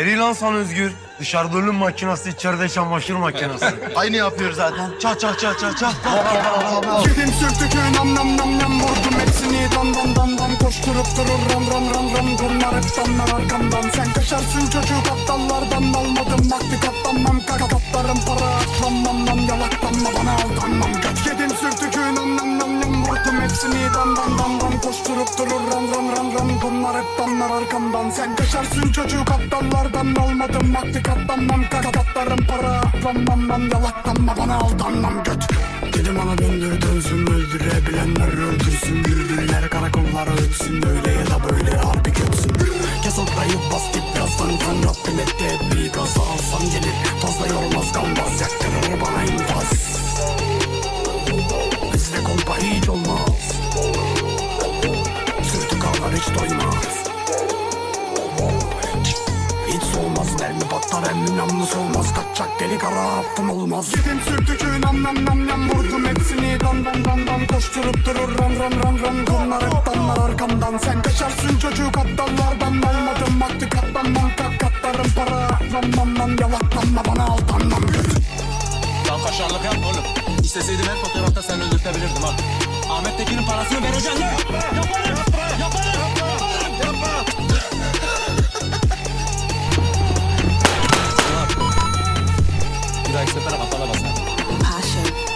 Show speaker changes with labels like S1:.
S1: Eri lan sana Özgür. Dışarıda ölüm makinası, içeride çamaşır makinesi.
S2: Aynı yapıyor zaten. Ça ça ça ça ça.
S3: Yedim sürtükü nam nam nam nam. Vurdum hepsini dan dan dan dan Koşturup durur ram ram ram ram. Bunlar hep arkamdan. Sen kaçarsın çocuk aptallardan. Almadım vakti katlanmam. Kaka katlarım para Atlanmam lan. Yalaklanma bana aldanmam. Yedim sürtükü nam nam nam nam. Vurdum hepsini dan dan dan dan Koşturup durur ram ram ram ram. Bunlar hep damlar arkamdan. Sen kaçarsın çocuk aptallardan. Almadım vakti katlanmam. Kaka katlarım para Atlanmam lan yalaklanma bana aldanmam. Göt. Dedim ana döndür dönsün öldürebilenler öldürsün. Bülbüller karakollara ötsün öyle ya da böyle harbi kötsün Kes ortayı bas git birazdan. Kan Rabbim etti hep bir gaza alsam hiç solmaz mermi patlar emmi namlusu olmaz Kaçacak delik ara affım olmaz Yedim sürtükü nam nam nam nam Vurdum hepsini dan dan dan dan Koşturup durur ram ram ram ram Bunlar hep damlar arkamdan Sen kaçarsın çocuk aptallardan Almadım vakti katlanmam Kat katlarım para Atlanmam lan yalaklanma bana aldanmam
S4: Lan kaşarlık yapma oğlum. İsteseydim her fotoğrafta sen öldürtebilirdim ha. Ahmet Tekin'in lan. Yaparım. Passion.